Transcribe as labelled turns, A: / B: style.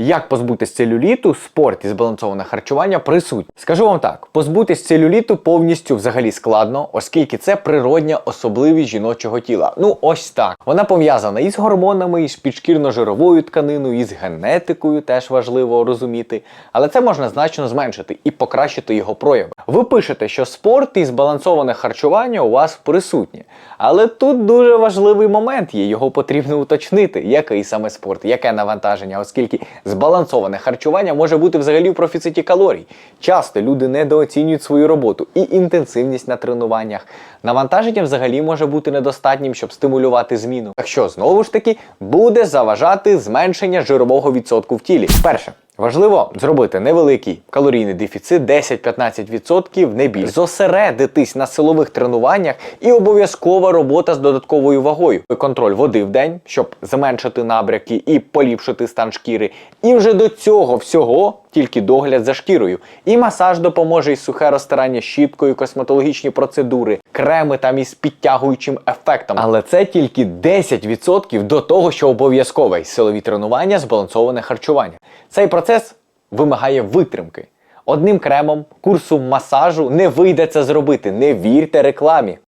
A: Як позбутись целюліту, спорт і збалансоване харчування присутні. Скажу вам так: позбутись целюліту повністю взагалі складно, оскільки це природня особливість жіночого тіла. Ну ось так. Вона пов'язана із гормонами, із підшкірно-жировою тканиною, із генетикою, теж важливо розуміти. Але це можна значно зменшити і покращити його прояви. Ви пишете, що спорт і збалансоване харчування у вас присутні. Але тут дуже важливий момент є, його потрібно уточнити, який саме спорт, яке навантаження, оскільки збалансоване харчування може бути взагалі в профіциті калорій. Часто люди недооцінюють свою роботу і інтенсивність на тренуваннях. Навантаження взагалі може бути недостатнім, щоб стимулювати зміну. Так що знову ж таки буде заважати зменшення жирового відсотку в тілі. Перше. Важливо зробити невеликий калорійний дефіцит 10-15% не більше. Зосередитись на силових тренуваннях і обов'язкова робота з додатковою вагою. Контроль води в день, щоб зменшити набряки і поліпшити стан шкіри. І вже до цього всього тільки догляд за шкірою. І масаж допоможе, і сухе розтирання щіткою, косметологічні процедури, креми там із підтягуючим ефектом. Але це тільки 10% до того, що обов'язкове силові тренування, збалансоване харчування. Цей процес вимагає витримки. Одним кремом, курсом масажу не вийде це зробити. Не вірте рекламі.